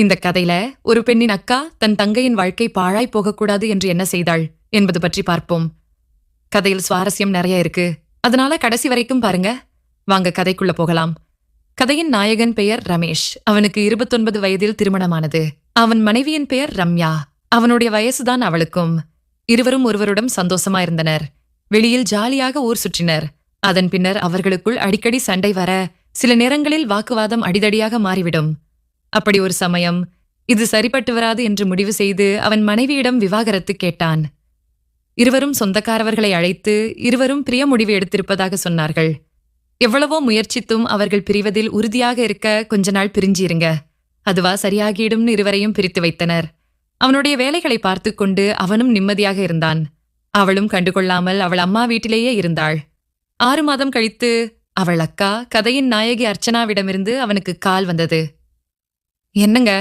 இந்த கதையில ஒரு பெண்ணின் அக்கா தன் தங்கையின் வாழ்க்கை பாழாய் போகக்கூடாது என்று என்ன செய்தாள் என்பது பற்றி பார்ப்போம். கதையில் சுவாரஸ்யம் நிறைய இருக்கு. அதனால கடைசி வரைக்கும் பாருங்க. வாங்க கதைக்குள்ள போகலாம். கதையின் நாயகன் பெயர் ரமேஷ். அவனுக்கு இருபத்தொன்பது வயதில் திருமணமானது. அவன் மனைவியின் பெயர் ரம்யா. அவனுடைய வயசுதான் அவளுக்கும். இருவரும் ஒருவருடன் சந்தோஷமா இருந்தனர். வெளியில் ஜாலியாக ஊர் சுற்றினர். அதன் பின்னர் அவர்களுக்குள் அடிக்கடி சண்டை வர சில நேரங்களில் வாக்குவாதம் அடிதடியாக மாறிவிடும். அப்படி ஒரு சமயம் இது சரிப்பட்டு வராது என்று முடிவு செய்து அவன் மனைவியிடம் விவாகரத்து கேட்டான். இருவரும் சொந்தக்காரவர்களை அழைத்து இருவரும் பிரிய முடிவு எடுத்திருப்பதாக சொன்னார்கள். எவ்வளவோ முயற்சித்தும் அவர்கள் பிரிவதில் உறுதியாக இருக்க கொஞ்ச நாள் பிரிஞ்சிருங்க. அதுவா சரியாகிடும்னு இருவரையும் பிரித்து வைத்தனர். அவனுடைய வேலைகளை பார்த்து கொண்டு அவனும் நிம்மதியாக இருந்தான். அவளும் கண்டுகொள்ளாமல் அவள் அம்மா வீட்டிலேயே இருந்தாள். ஆறு மாதம் கழித்து அவள் அக்கா கதையின் நாயகி அர்ச்சனாவிடமிருந்து அவனுக்கு கால் வந்தது. என்னங்க?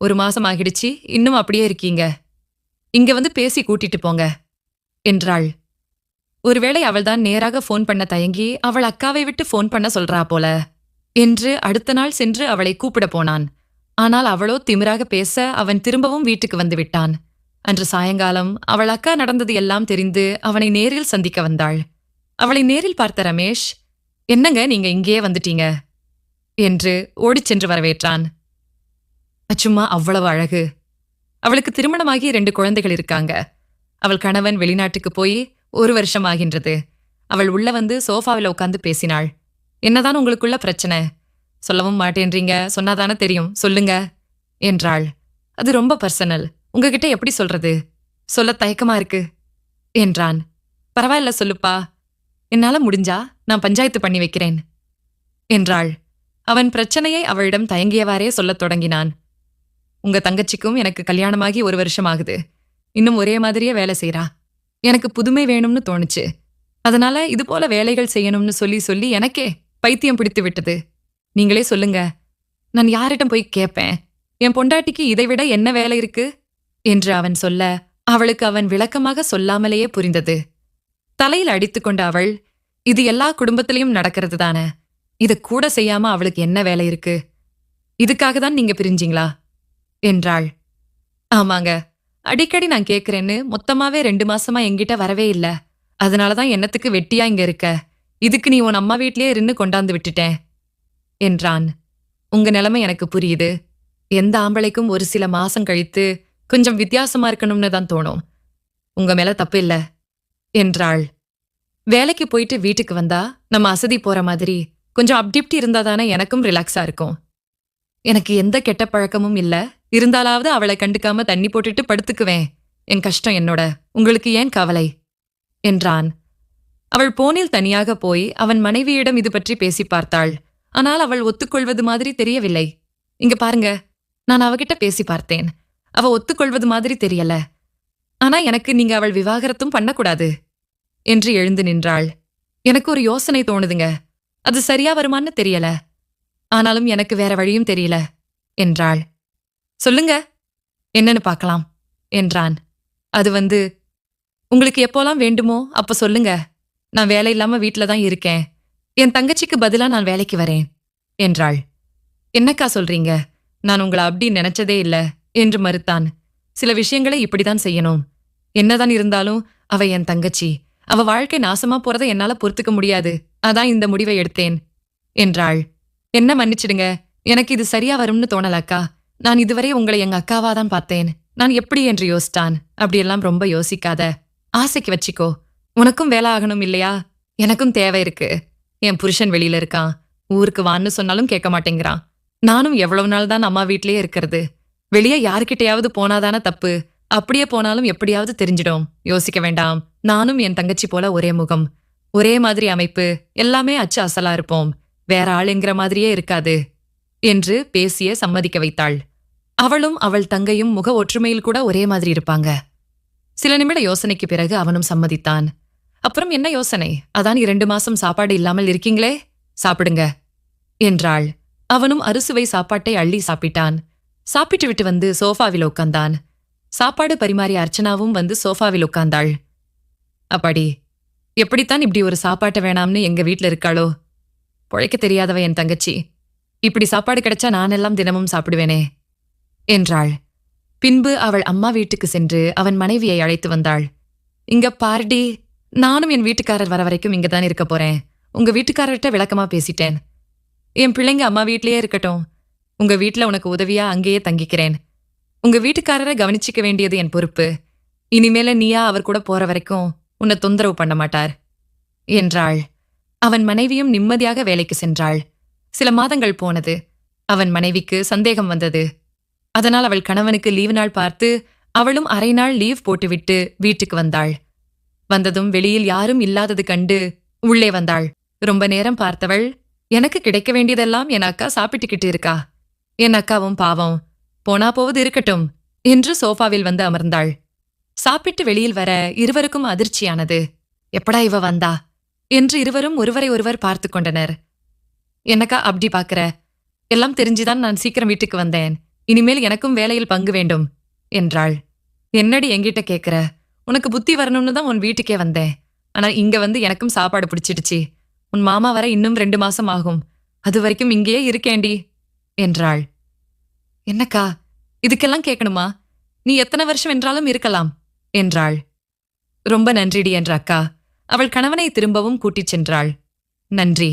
ஒரு மாசம் ஆகிடுச்சு இன்னும் அப்படியே இருக்கீங்க. இங்க வந்து பேசி கூட்டிட்டு போங்க என்றாள். ஒருவேளை அவள்தான் நேராக ஃபோன் பண்ண தயங்கி அவள் அக்காவை விட்டு ஃபோன் பண்ண சொல்றா போல என்று அடுத்த நாள் சென்று அவளை கூப்பிட போனான். ஆனால் அவளோ திமிராக பேச அவன் திரும்பவும் வீட்டுக்கு வந்து விட்டான். அன்று சாயங்காலம் அவள் அக்கா நடந்தது எல்லாம் தெரிந்து அவனை நேரில் சந்திக்க வந்தாள். அவளை நேரில் பார்த்த ரமேஷ் என்னங்க நீங்க இங்கேயே வந்துட்டீங்க? என்று ஓடிச் சென்று வரவேற்றான். அச்சும்மா அவ்வளவு அழகு. அவளுக்கு திருமணமாகி ரெண்டு குழந்தைகள் இருக்காங்க. அவள் கணவன் வெளிநாட்டுக்கு போய் ஒரு வருஷம் ஆகின்றது. அவள் உள்ள வந்து சோஃபாவில் உட்காந்து பேசினாள். என்னதான் உங்களுக்குள்ள பிரச்சனை? சொல்லவும் மாட்டேன்றீங்க. சொன்னாதானே தெரியும். சொல்லுங்க என்றாள். அது ரொம்ப பர்சனல் உங்ககிட்ட எப்படி சொல்றது? சொல்ல தயக்கமா இருக்கு என்றான். பரவாயில்ல சொல்லுப்பா. என்னால முடிஞ்சா நான் பஞ்சாயத்து பண்ணி வைக்கிறேன் என்றாள். அவன் பிரச்சனையை அவளிடம் தயங்கியவாறே சொல்லத் தொடங்கினான். உங்க தங்கச்சிக்கும் எனக்கு கல்யாணமாகி ஒரு வருஷம் ஆகுது இன்னும் ஒரே மாதிரியே வேலை செய்யறா எனக்கு புதுமை வேணும்னு தோணுச்சு. அதனால இது போல வேலைகள் செய்யணும்னு சொல்லி சொல்லி எனக்கே பைத்தியம் பிடித்து விட்டது. நீங்களே சொல்லுங்க. நான் யாரிடம் போய் கேட்பேன் என் பொண்டாட்டிக்கு இதைவிட என்ன வேலை இருக்கு? என்று அவன் சொல்ல அவளுக்கு அவன் விளக்கமாக சொல்லாமலேயே புரிந்தது. தலையில் அடித்துக்கொண்ட அவள் இது எல்லா குடும்பத்திலையும் நடக்கிறது தானே? இதை கூட செய்யாம அவளுக்கு என்ன வேலை இருக்கு? இதுக்காக தான் நீங்க பிரிஞ்சீங்களா? என்றாள். ஆமாங்க. அடிக்கடி நான் கேக்குறேன்னு மொத்தமாவே ரெண்டு மாசமா என்கிட்ட வரவே இல்ல. அதனாலதான் என்னத்துக்கு வெட்டியா இங்க இருக்க? இதுக்கு நீ உன் அம்மா வீட்லயே இருந்து கொண்டாந்து விட்டுட்டேன் என்றான். உங்க நிலைமை எனக்கு புரியுது. எந்த ஆம்பளைக்கும் ஒரு சில மாசம் கழித்து கொஞ்சம் வித்தியாசமா இருக்கணும்னு தான் தோணும். உங்க மேல தப்பு இல்ல என்றாள். வேலைக்கு போயிட்டு வீட்டுக்கு வந்தா நம்ம அசதி போற மாதிரி கொஞ்சம் அப்டிப்டி இருந்தா தானே எனக்கும் ரிலாக்ஸா இருக்கும். எனக்கு எந்த கெட்ட பழக்கமும் இல்ல. இருந்தாலாவது அவளை கண்டுக்காம தண்ணி போட்டுட்டு படுத்துக்குவேன். என் கஷ்டம் என்னோட. உங்களுக்கு ஏன் கவலை? என்றான். அவள் போனில் தனியாக போய் அவன் மனைவியிடம் இது பற்றி பேசி பார்த்தாள். ஆனால் அவள் ஒத்துக்கொள்வது மாதிரி தெரியவில்லை. இங்க பாருங்க. நான் அவகிட்ட பேசி பார்த்தேன். அவ ஒத்துக்கொள்வது மாதிரி தெரியல. ஆனா எனக்கு நீங்க அவள் விவாகரத்தும் பண்ணக்கூடாது. என்று எழுந்து நின்றாள். எனக்கு ஒரு யோசனை தோணுதுங்க. அது சரியா வருமான்னு தெரியல. ஆனாலும் எனக்கு வேற வழியும் தெரியல என்றாள். சொல்லுங்க என்னன்னு பார்க்கலாம் என்றான். அது வந்து உங்களுக்கு எப்போலாம் வேண்டுமோ அப்ப சொல்லுங்க. நான் வேலை இல்லாம வீட்டில தான் இருக்கேன். என் தங்கச்சிக்கு பதிலா நான் வேலைக்கு வரேன் என்றாள். என்னக்கா சொல்றீங்க? நான் உங்களை அப்படி நினைச்சதே இல்ல என்று மறுத்தான். சில விஷயங்களை இப்படிதான் செய்யணும். என்னதான் இருந்தாலும் அவ என் தங்கச்சி. அவ வாழ்க்கை நாசமா போறதை என்னால பொறுத்துக்க முடியாது. அதான் இந்த முடிவை எடுத்தேன் என்றாள். என்ன மன்னிச்சிடுங்க? எனக்கு இது சரியா வரும்னு தோணலக்கா. நான் இதுவரை உங்களை எங்க அக்காவா தான் பார்த்தேன். நான் எப்படி என்று யோசித்தான் அப்படியெல்லாம் ரொம்ப யோசிக்காத. ஆசைக்கு வச்சிக்கோ. உனக்கும் வேலை ஆகணும் இல்லையா? எனக்கும் தேவை இருக்கு. என் புருஷன் வெளியில இருக்கான். ஊருக்கு வான்னு சொன்னாலும் கேட்க மாட்டேங்கிறான். நானும் எவ்வளவு நாள் தான் அம்மா வீட்லயே இருக்கிறது. வெளியே யாருக்கிட்டையாவது போனாதானே தப்பு. அப்படியே போனாலும் எப்படியாவது தெரிஞ்சிடும். யோசிக்க வேண்டாம். நானும் என் தங்கச்சி போல ஒரே முகம். ஒரே மாதிரி அமைப்பு. எல்லாமே அச்சு அசலா இருப்போம். வேற ஆளுங்கிற மாதிரியே இருக்காது என்று பேசிய சம்மதிக்க வைத்தாள். அவளும் அவள் தங்கையும் முக ஒற்றுமையில் கூட ஒரே மாதிரி இருப்பாங்க. சில நிமிட யோசனைக்கு பிறகு அவனும் சம்மதித்தான். அப்புறம் என்ன யோசனை? அதான் இரண்டு மாசம் சாப்பாடு இல்லாமல் இருக்கீங்களே? சாப்பிடுங்க என்றாள். அவனும் அறுசுவை சாப்பாட்டை அள்ளி சாப்பிட்டான். சாப்பிட்டு விட்டு வந்து சோஃபாவில் உட்கார்ந்தான் சாப்பாடு பரிமாறிய அர்ச்சனாவும் வந்து சோஃபாவில் உட்கார்ந்தாள் அப்பாடி எப்படித்தான் இப்படி ஒரு சாப்பாட்டை வேணாம்னு எங்க வீட்டில் இருக்காளோ? பொழைக்க தெரியாதவ என் தங்கச்சி. இப்படி சாப்பாடு கிடைச்சா நானெல்லாம் தினமும் சாப்பிடுவேனே என்றாள். பின்பு அவள் அம்மா வீட்டுக்கு சென்று அவன் மனைவியை அழைத்து வந்தாள். இங்க பார்டி நானும் என் வீட்டுக்காரர் வர வரைக்கும் இங்க தான் இருக்க போறேன். உங்க வீட்டுக்காரர்கிட்ட விளக்கமா பேசிட்டேன். என் பிள்ளைங்க அம்மா வீட்லயே இருக்கட்டும். உங்க வீட்டுல உனக்கு உதவியா அங்கேயே தங்கிக்கிறேன். உங்க வீட்டுக்காரரை கவனிச்சிக்க வேண்டியது என் பொறுப்பு. இனிமேல நீயா அவர் கூட போற வரைக்கும் உன்னை தொந்தரவு பண்ண மாட்டார் என்றாள். அவன் மனைவியும் நிம்மதியாக வேலைக்கு சென்றாள். சில மாதங்கள் போனது. அவன் மனைவிக்கு சந்தேகம் வந்தது. அதனால் அவள் கணவனுக்கு லீவு நாள் பார்த்து அவளும் அரை நாள் லீவ் போட்டுவிட்டு வீட்டுக்கு வந்தாள். வந்ததும் வெளியில் யாரும் இல்லாதது கண்டு உள்ளே வந்தாள். ரொம்ப நேரம் பார்த்தவள் எனக்கு கிடைக்க வேண்டியதெல்லாம் என் அக்கா சாப்பிட்டுக்கிட்டு இருக்கா. என் அக்காவும் பாவம். போனா போவது இருக்கட்டும் என்று சோஃபாவில் வந்து அமர்ந்தாள். சாப்பிட்டு வெளியில் வர இருவருக்கும் அதிர்ச்சியானது. எப்படா இவ வந்தா? என்று இருவரும் ஒருவரை ஒருவர் பார்த்து கொண்டனர். என்னக்கா அப்படி பார்க்கிற? எல்லாம் தெரிஞ்சுதான் நான் சீக்கிரம் வீட்டுக்கு வந்தேன். இனிமேல் எனக்கும் வேலையில் பங்கு வேண்டும் என்றாள். என்னடி என்கிட்ட கேட்குற உனக்கு புத்தி வரணும்னு தான் உன் வீட்டுக்கே வந்தேன். ஆனா இங்க வந்து எனக்கும் சாப்பாடு பிடிச்சிடுச்சு. உன் மாமா வர இன்னும் ரெண்டு மாசம் ஆகும். அது வரைக்கும் இங்கேயே இருக்கேண்டி என்றாள். என்னக்கா இதுக்கெல்லாம் கேட்கணுமா நீ எத்தனை வருஷம் என்றாலும் இருக்கலாம் என்றாள். ரொம்ப நன்றிடி என்ற அக்கா. அவள் கணவனை திரும்பவும் கூட்டிச் சென்றாள். நன்றி.